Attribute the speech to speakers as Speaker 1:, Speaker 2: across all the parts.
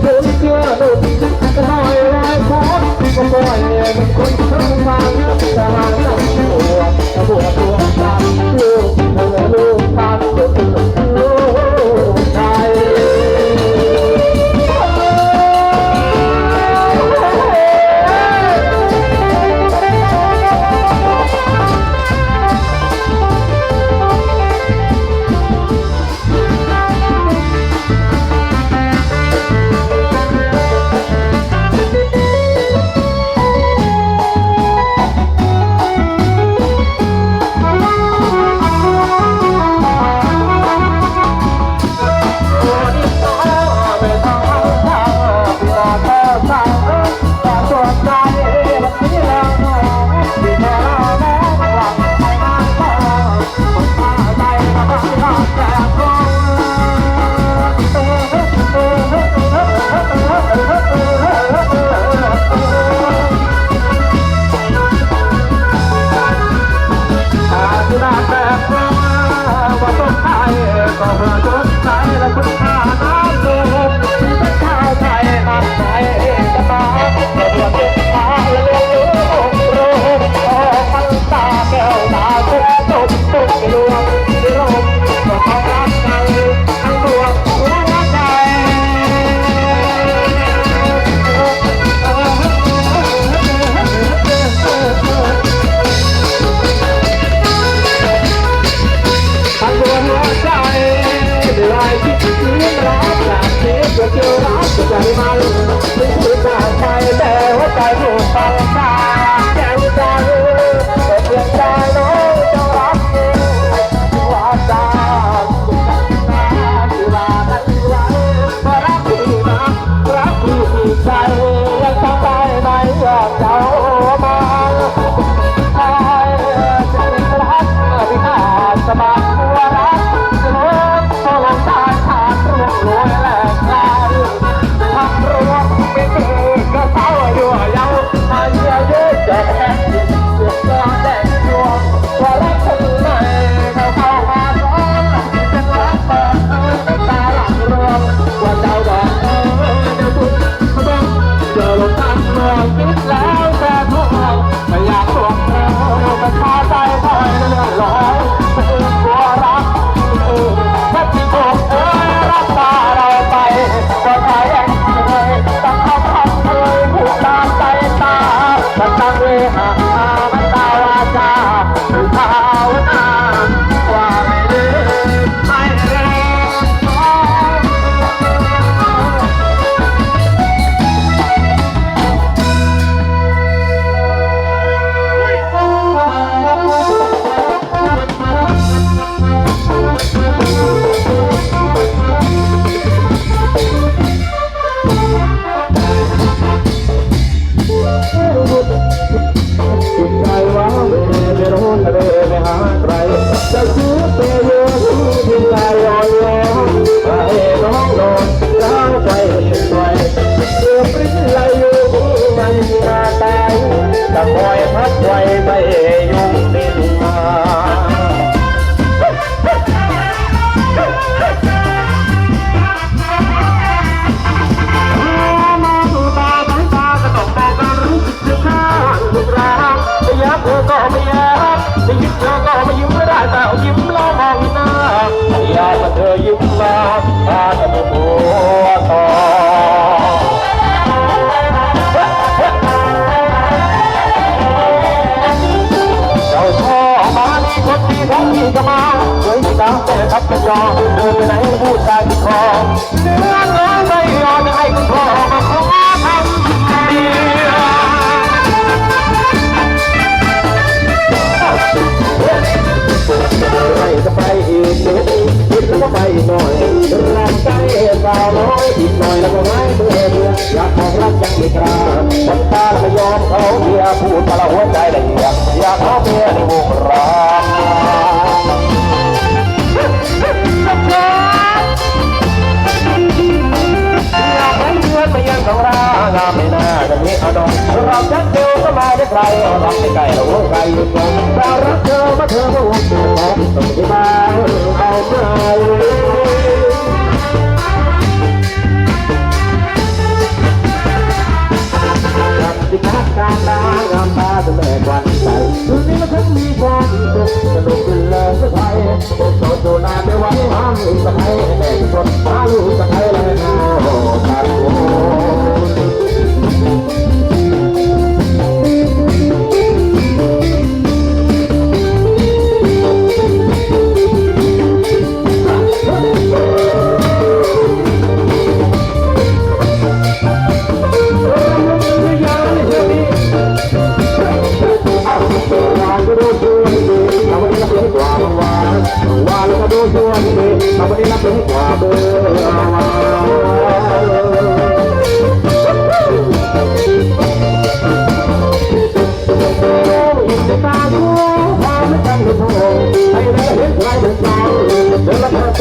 Speaker 1: เนเสื้อดุดจะลอยลอยคตก็ปล่อยเป็นคนทั้งทางจะหาหนักตัวจะบวตัว Bravo. boy, my boy, my boy. ใครอารักไม่ไกใเราไกลอยู่รงรักเธอมาเธอมาวนตัวของต้องที่มาเอาใที่พักตาตางามตาจะแม่กวันใจคืนนี้มันทั้มีความสุขสนุกเป็นเลิศไทยโสดโดนาไม่ไหวห้ามอีกสักให้แต่ทุกคนมาลูกสักให้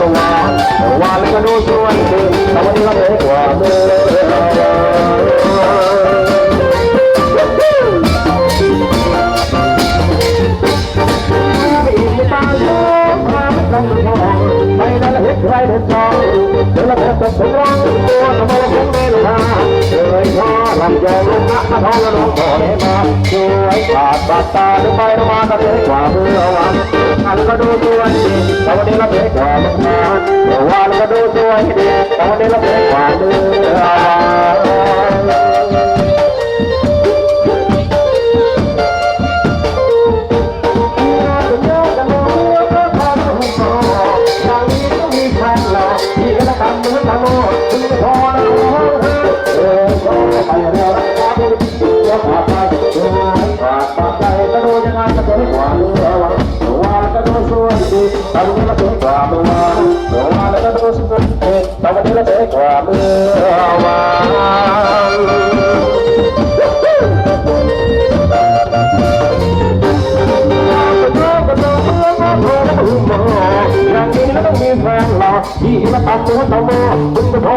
Speaker 1: ตรงนี้วันก็ดูชวนคืนแต่วันนี้เราเหนื่อยกว่าเดิใครเด็ดทองเดี๋ยวเราเด็ดสดสมรองตัวสมองคงเวลาเคยท้อลำยองลงนักมาทองแล้วน้องต่อเดมาสวยกว่าบาดตาเดินไปเรามาก็เดียกว่าเมื่อวาน వాళ్ళు కడు చూడండి ఎవరిల పేకాలు వాళ్ళు కడు చూడండి ఎవరిల పేకాలు అడుగులకు స్వామి గోవాలకు ఈ పట్టు తమో కుంభో